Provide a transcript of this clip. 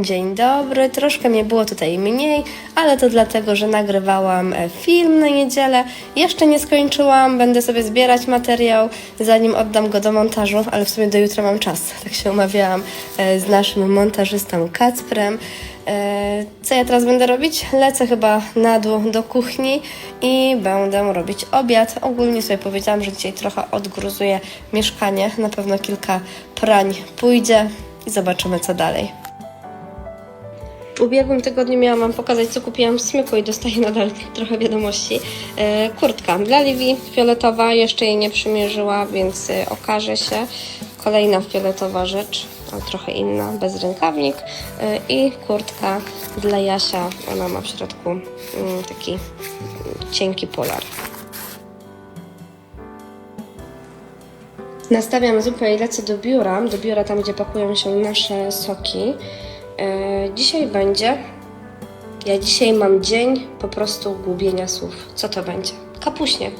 Dzień dobry, troszkę mnie było tutaj mniej, ale to dlatego, że nagrywałam e, film na niedzielę. Jeszcze nie skończyłam, będę sobie zbierać materiał, zanim oddam go do montażu, ale w sumie do jutra mam czas. Tak się umawiałam e, z naszym montażystą Kacprem. E, Co ja teraz będę robić? Lecę chyba na dół do kuchni i będę robić obiad. Ogólnie sobie powiedziałam, że dzisiaj trochę odgruzuję mieszkanie. Na pewno kilka prań pójdzie i zobaczymy co dalej. W ubiegłym tygodniu miałam Wam pokazać, co kupiłam w Smyku i dostaję nadal trochę wiadomości. E, kurtka dla Livi, fioletowa, jeszcze jej nie przymierzyła, więc e, okaże się. Kolejna fioletowa rzecz, trochę inna, bez rękawnik. E, I kurtka dla Jasia, ona ma w środku mm, taki mm, cienki polar. Nastawiam zupę i lecę do biura, do biura tam, gdzie pakują się nasze soki. E, dzisiaj będzie. Ja dzisiaj mam dzień po prostu gubienia słów. Co to będzie? Kapuśnie.